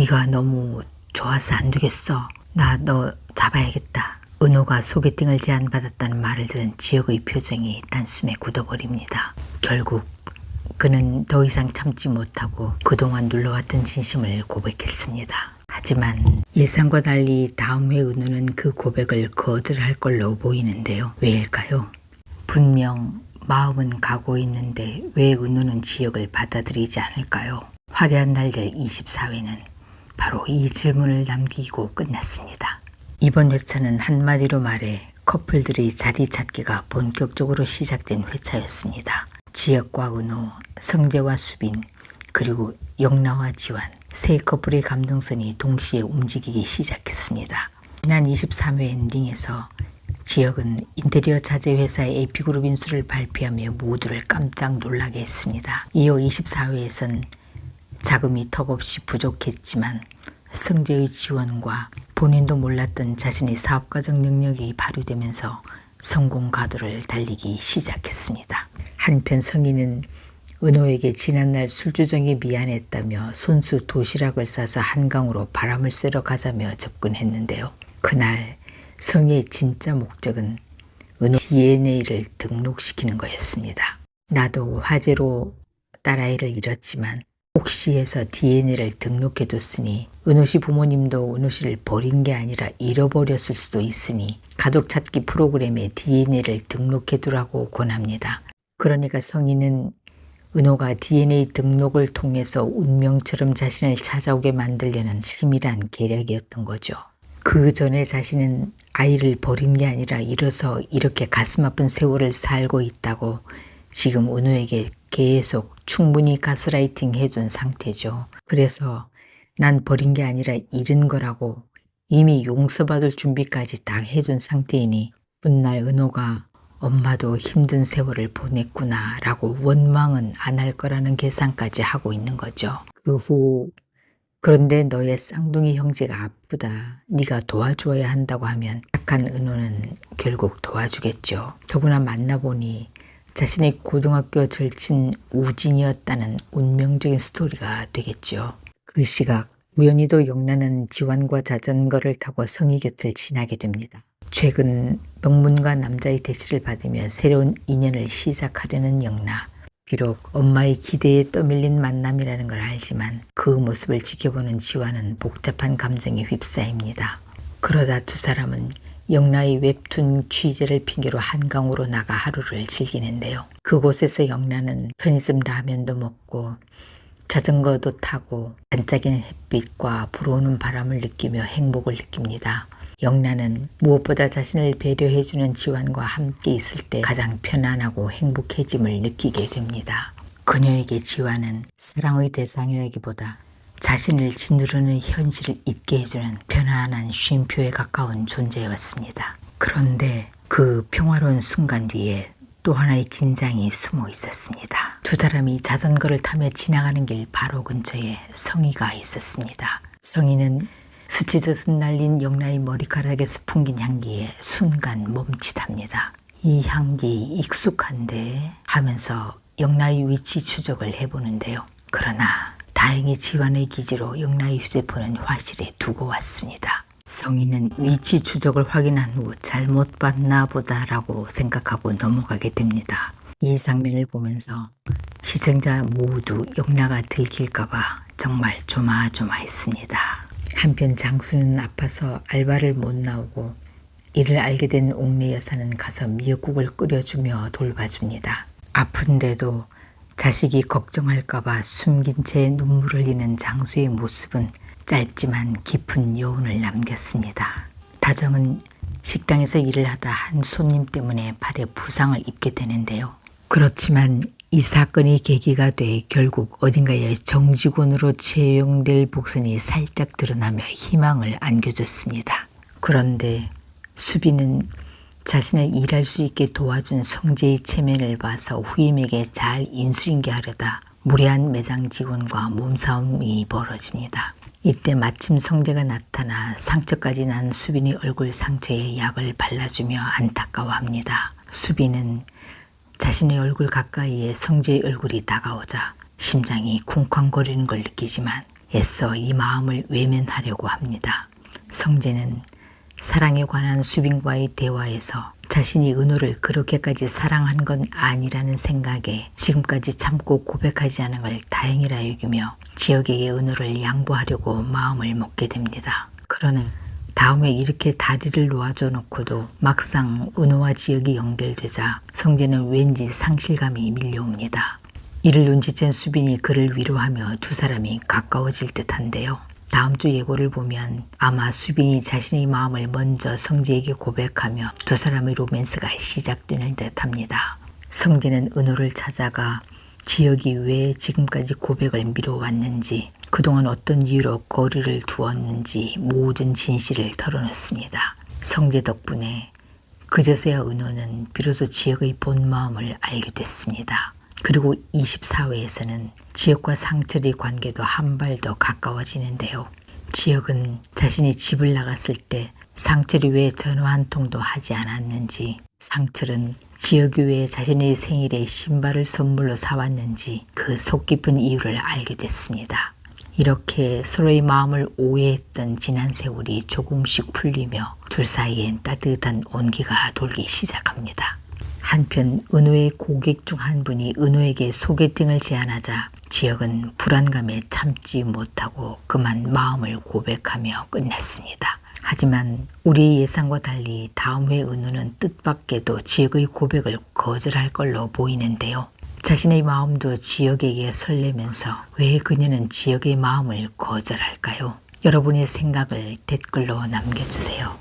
네가 너무 좋아서 안 되겠어. 나 너 잡아야겠다. 은호가 소개팅을 제안받았다는 말을 들은 지혁의 표정이 단숨에 굳어버립니다. 결국 그는 더 이상 참지 못하고 그동안 눌러왔던 진심을 고백했습니다. 하지만 예상과 달리 다음 회 은호는 그 고백을 거절할 걸로 보이는데요. 왜일까요? 분명 마음은 가고 있는데 왜 은호는 지역을 받아들이지 않을까요? 화려한 날들 24회는 바로 이 질문을 남기고 끝났습니다. 이번 회차는 한마디로 말해 커플들의 자리 찾기가 본격적으로 시작된 회차였습니다. 지역과 은호, 성재와 수빈, 그리고 영나와 지환 세 커플의 감정선이 동시에 움직이기 시작했습니다. 지난 23회 엔딩에서 지역은 인테리어 자재 회사의 에피그룹 인수를 발표하며 모두를 깜짝 놀라게 했습니다. 이후 24회에선 자금이 턱없이 부족했지만 성재의 지원과 본인도 몰랐던 자신의 사업가적 능력이 발휘되면서 성공 가도를 달리기 시작했습니다. 한편 성인은 은호에게 지난날 술주정이 미안했다며 손수 도시락을 싸서 한강으로 바람을 쐬러 가자며 접근했는데요. 그날 성의 진짜 목적은 은호 DNA를 등록시키는 거였습니다. 나도 화재로 딸아이를 잃었지만 혹시 해서 DNA를 등록해뒀으니 은호 씨 부모님도 은호 씨를 버린 게 아니라 잃어버렸을 수도 있으니 가족 찾기 프로그램에 DNA를 등록해두라고 권합니다. 그러니까 성인은 은호가 DNA 등록을 통해서 운명처럼 자신을 찾아오게 만들려는 치밀한 계략이었던 거죠. 그 전에 자신은 아이를 버린 게 아니라 잃어서 이렇게 가슴 아픈 세월을 살고 있다고 지금 은호에게 계속 충분히 가스라이팅 해준 상태죠. 그래서 난 버린 게 아니라 잃은 거라고 이미 용서받을 준비까지 다 해준 상태이니 훗날 은호가 엄마도 힘든 세월을 보냈구나 라고 원망은 안 할 거라는 계산까지 하고 있는 거죠. 그 후 그런데 너의 쌍둥이 형제가 아프다. 네가 도와줘야 한다고 하면 착한 은호는 결국 도와주겠죠. 더구나 만나보니 자신의 고등학교 절친 우진이었다는 운명적인 스토리가 되겠죠. 그 시각 우연히도 영란은 지환과 자전거를 타고 성희 곁을 지나게 됩니다. 최근 명문가 남자의 대시를 받으며 새로운 인연을 시작하려는 영나. 비록 엄마의 기대에 떠밀린 만남이라는 걸 알지만 그 모습을 지켜보는 지환은 복잡한 감정에 휩싸입니다. 그러다 두 사람은 영라의 웹툰 취재를 핑계로 한강으로 나가 하루를 즐기는데요. 그곳에서 영라는 편의점 라면도 먹고 자전거도 타고 반짝이는 햇빛과 불어오는 바람을 느끼며 행복을 느낍니다. 영란은 무엇보다 자신을 배려해주는 지환과 함께 있을 때 가장 편안하고 행복해짐을 느끼게 됩니다. 그녀에게 지환은 사랑의 대상이라기보다 자신을 짓누르는 현실을 잊게 해주는 편안한 쉼표에 가까운 존재였습니다. 그런데 그 평화로운 순간 뒤에 또 하나의 긴장이 숨어 있었습니다. 두 사람이 자전거를 타며 지나가는 길 바로 근처에 성희가 있었습니다. 성희는 스치듯 날린 영라의 머리카락에서 풍긴 향기에 순간 멈칫합니다. 이 향기 익숙한데 하면서 영라의 위치 추적을 해보는데요. 그러나 다행히 지환의 기지로 영라의 휴대폰은 화실에 두고 왔습니다. 성인은 위치 추적을 확인한 후 잘못 봤나 보다라고 생각하고 넘어가게 됩니다. 이 장면을 보면서 시청자 모두 영라가 들킬까봐 정말 조마조마했습니다. 한편 장수는 아파서 알바를 못 나오고 이를 알게 된 옥내 여사는 가서 미역국을 끓여주며 돌봐줍니다. 아픈데도 자식이 걱정할까봐 숨긴 채 눈물을 흘리는 장수의 모습은 짧지만 깊은 여운을 남겼습니다. 다정은 식당에서 일을 하다 한 손님 때문에 발에 부상을 입게 되는데요. 그렇지만 이 사건이 계기가 돼 결국 어딘가에 정직원으로 채용될 복선이 살짝 드러나며 희망을 안겨줬습니다. 그런데 수비는 자신을 일할 수 있게 도와준 성재의 체면을 봐서 후임에게 잘 인수인계하려다 무례한 매장 직원과 몸싸움이 벌어집니다. 이때 마침 성재가 나타나 상처까지 난 수빈의 얼굴 상처에 약을 발라주며 안타까워합니다. 수빈은 자신의 얼굴 가까이에 성재의 얼굴이 다가오자 심장이 쿵쾅거리는 걸 느끼지만 애써 이 마음을 외면하려고 합니다. 성재는 사랑에 관한 수빈과의 대화에서 자신이 은호를 그렇게까지 사랑한 건 아니라는 생각에 지금까지 참고 고백하지 않은 걸 다행이라 여기며 지역에게 은호를 양보하려고 마음을 먹게 됩니다. 그러나 다음에 이렇게 다리를 놓아줘 놓고도 막상 은호와 지역이 연결되자 성재는 왠지 상실감이 밀려옵니다. 이를 눈치챈 수빈이 그를 위로하며 두 사람이 가까워질 듯한데요. 다음 주 예고를 보면 아마 수빈이 자신의 마음을 먼저 성재에게 고백하며 두 사람의 로맨스가 시작되는 듯 합니다. 성재는 은호를 찾아가 지역이 왜 지금까지 고백을 미뤄왔는지 그동안 어떤 이유로 거리를 두었는지 모든 진실을 털어놓습니다. 성재 덕분에 그제서야 은호는 비로소 지역의 본 마음을 알게 됐습니다. 그리고 24회에서는 지역과 상철의 관계도 한 발 더 가까워지는데요. 지역은 자신이 집을 나갔을 때 상철이 왜 전화 한 통도 하지 않았는지 상철은 지역이 왜 자신의 생일에 신발을 선물로 사왔는지 그 속 깊은 이유를 알게 됐습니다. 이렇게 서로의 마음을 오해했던 지난 세월이 조금씩 풀리며 둘 사이엔 따뜻한 온기가 돌기 시작합니다. 한편 은호의 고객 중 한 분이 은호에게 소개팅을 제안하자 지역은 불안감에 참지 못하고 그만 마음을 고백하며 끝냈습니다. 하지만 우리의 예상과 달리 다음 회 은호는 뜻밖에도 지역의 고백을 거절할 걸로 보이는데요. 자신의 마음도 지역에게 설레면서 왜 그녀는 지역의 마음을 거절할까요? 여러분의 생각을 댓글로 남겨주세요.